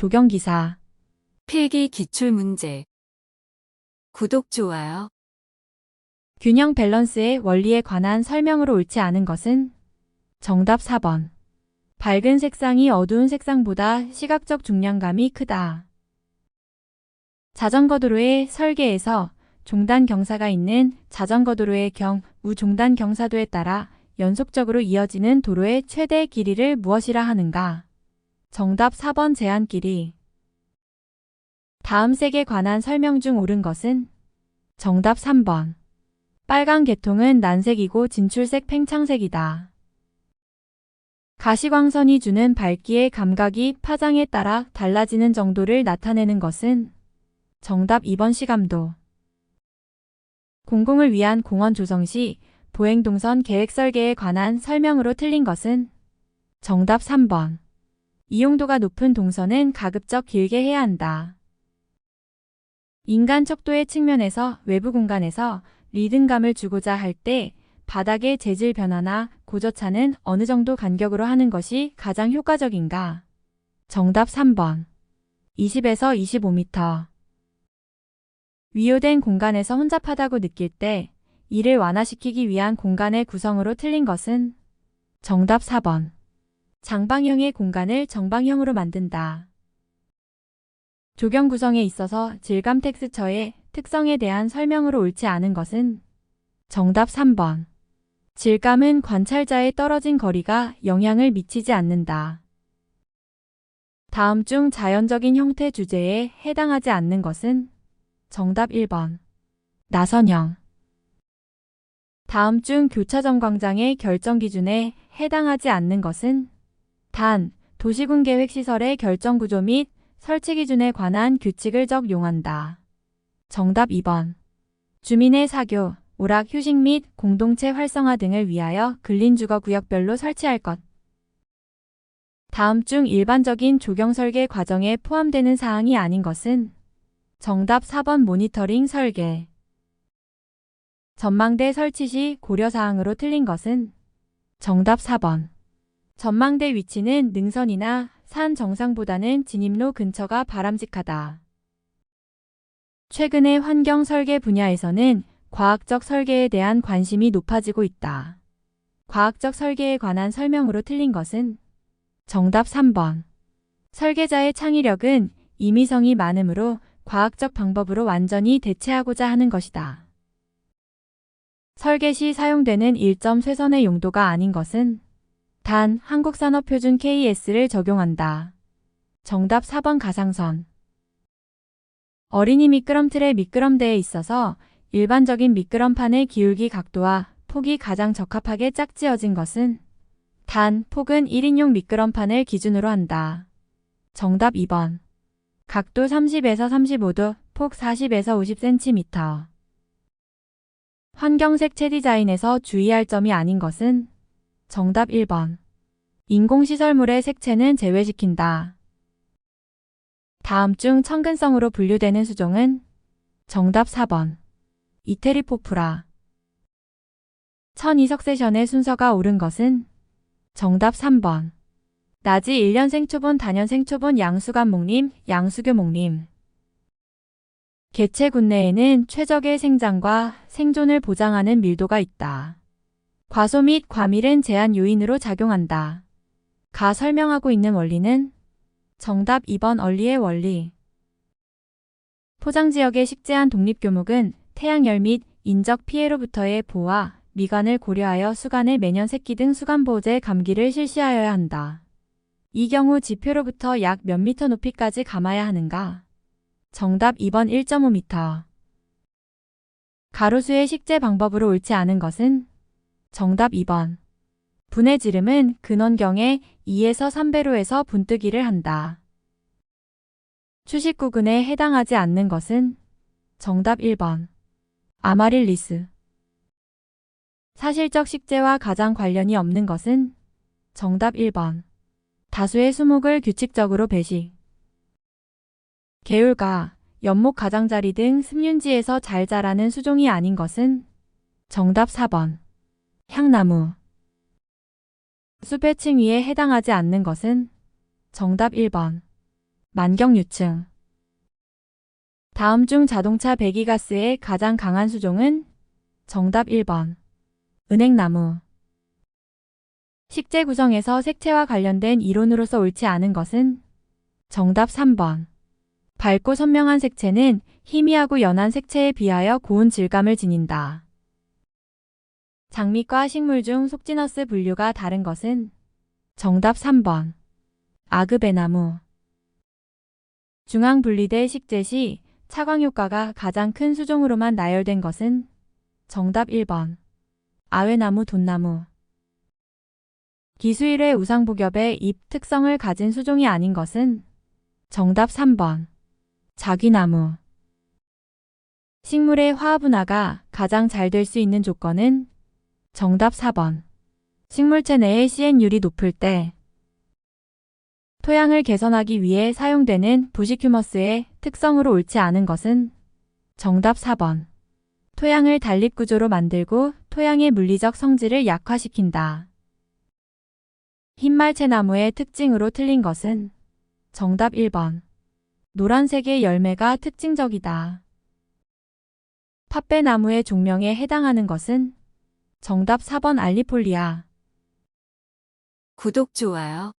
조경기사. 필기 기출 문제. 구독, 좋아요. 균형 밸런스의 원리에 관한 설명으로 옳지 않은 것은 정답 4번. 밝은 색상이 어두운 색상보다 시각적 중량감이 크다. 자전거 도로의 설계에서 종단 경사가 있는 자전거 도로의 경, 우 종단 경사도에 따라 연속적으로 이어지는 도로의 최대 길이를 무엇이라 하는가? 정답 4번 제한 길이. 다음 색에 관한 설명 중 옳은 것은 정답 3번. 빨간 계통은 난색이고 진출색 팽창색이다. 가시광선이 주는 밝기의 감각이 파장에 따라 달라지는 정도를 나타내는 것은 정답 2번 시감도. 공공을 위한 공원 조성 시 보행동선 계획 설계에 관한 설명으로 틀린 것은 정답 3번. 이용도가 높은 동선은 가급적 길게 해야 한다. 인간 척도의 측면에서 외부 공간에서 리듬감을 주고자 할 때 바닥의 재질 변화나 고저차는 어느 정도 간격으로 하는 것이 가장 효과적인가? 정답 3번. 20에서 25m. 위요된 공간에서 혼잡하다고 느낄 때 이를 완화시키기 위한 공간의 구성으로 틀린 것은 정답 4번. 장방형의 공간을 정방형으로 만든다. 조경 구성에 있어서 질감 텍스처의 특성에 대한 설명으로 옳지 않은 것은 정답 3번. 질감은 관찰자의 떨어진 거리가 영향을 미치지 않는다. 다음 중 자연적인 형태 주제에 해당하지 않는 것은 정답 1번. 나선형. 다음 중 교차점 광장의 결정 기준에 해당하지 않는 것은 단, 도시군 계획 시설의 결정 구조 및 설치 기준에 관한 규칙을 적용한다. 정답 2번. 주민의 사교, 오락, 휴식 및 공동체 활성화 등을 위하여 근린주거 구역별로 설치할 것. 다음 중 일반적인 조경 설계 과정에 포함되는 사항이 아닌 것은 정답 4번 모니터링 설계. 전망대 설치 시 고려 사항으로 틀린 것은 정답 4번. 전망대 위치는 능선이나 산 정상보다는 진입로 근처가 바람직하다. 최근의 환경 설계 분야에서는 과학적 설계에 대한 관심이 높아지고 있다. 과학적 설계에 관한 설명으로 틀린 것은 정답 3번. 설계자의 창의력은 임의성이 많으므로 과학적 방법으로 완전히 대체하고자 하는 것이다. 설계 시 사용되는 1점 쇄선의 용도가 아닌 것은 단 한국산업표준 KS를 적용한다. 정답 4번 가상선. 어린이 미끄럼틀의 미끄럼대에 있어서 일반적인 미끄럼판의 기울기 각도와 폭이 가장 적합하게 짝지어진 것은 단 폭은 1인용 미끄럼판을 기준으로 한다. 정답 2번. 각도 30에서 35도, 폭 40에서 50cm. 환경색 채 디자인에서 주의할 점이 아닌 것은 정답 1번. 인공시설물의 색채는 제외시킨다. 다음 중 청근성으로 분류되는 수종은 정답 4번. 이테리포프라. 천이석 세션의 순서가 옳은 것은 정답 3번. 낮이 1년 생 초본 단년생 초본 양수간 목림, 양수교 목림. 개체 군내에는 최적의 생장과 생존을 보장하는 밀도가 있다. 과소 및 과밀은 제한 요인으로 작용한다. 가 설명하고 있는 원리는 정답 2번 원리의 원리. 포장 지역의 식재한 독립교목은 태양열 및 인적 피해로부터의 보호와 미관을 고려하여 수간의 매년 새끼 등 수간보호제 감기를 실시하여야 한다. 이 경우 지표로부터 약 몇 미터 높이까지 감아야 하는가? 정답 2번 1.5m. 가로수의 식재 방법으로 옳지 않은 것은 정답 2번. 분해 지름은 근원경의 2에서 3배로에서 분뜨기를 한다. 추식 구근에 해당하지 않는 것은 정답 1번. 아마릴리스. 사실적 식재와 가장 관련이 없는 것은 정답 1번. 다수의 수목을 규칙적으로 배식. 개울가, 연목 가장자리 등 습륜지에서 잘 자라는 수종이 아닌 것은 정답 4번. 향나무. 숲의 층 위에 해당하지 않는 것은 정답 1번. 만경유층. 다음 중 자동차 배기가스의 가장 강한 수종은 정답 1번. 은행나무. 식재 구성에서 색채와 관련된 이론으로서 옳지 않은 것은 정답 3번. 밝고 선명한 색채는 희미하고 연한 색채에 비하여 고운 질감을 지닌다. 장미과 식물 중 속지너스 분류가 다른 것은 정답 3번. 아그베나무. 중앙 분리대 식재 시 차광 효과가 가장 큰 수종으로만 나열된 것은 정답 1번. 아외나무 돈나무. 기수일의 우상복엽의 잎 특성을 가진 수종이 아닌 것은 정답 3번. 자귀나무. 식물의 화합분화가 가장 잘 될 수 있는 조건은 정답 4번. 식물체 내의 CN율이 높을 때 토양을 개선하기 위해 사용되는 부식휴머스의 특성으로 옳지 않은 것은 정답 4번. 토양을 단립 구조로 만들고 토양의 물리적 성질을 약화시킨다. 흰말채나무의 특징으로 틀린 것은 정답 1번. 노란색의 열매가 특징적이다. 팥배나무의 종명에 해당하는 것은 정답 4번 알리폴리아. 구독, 좋아요.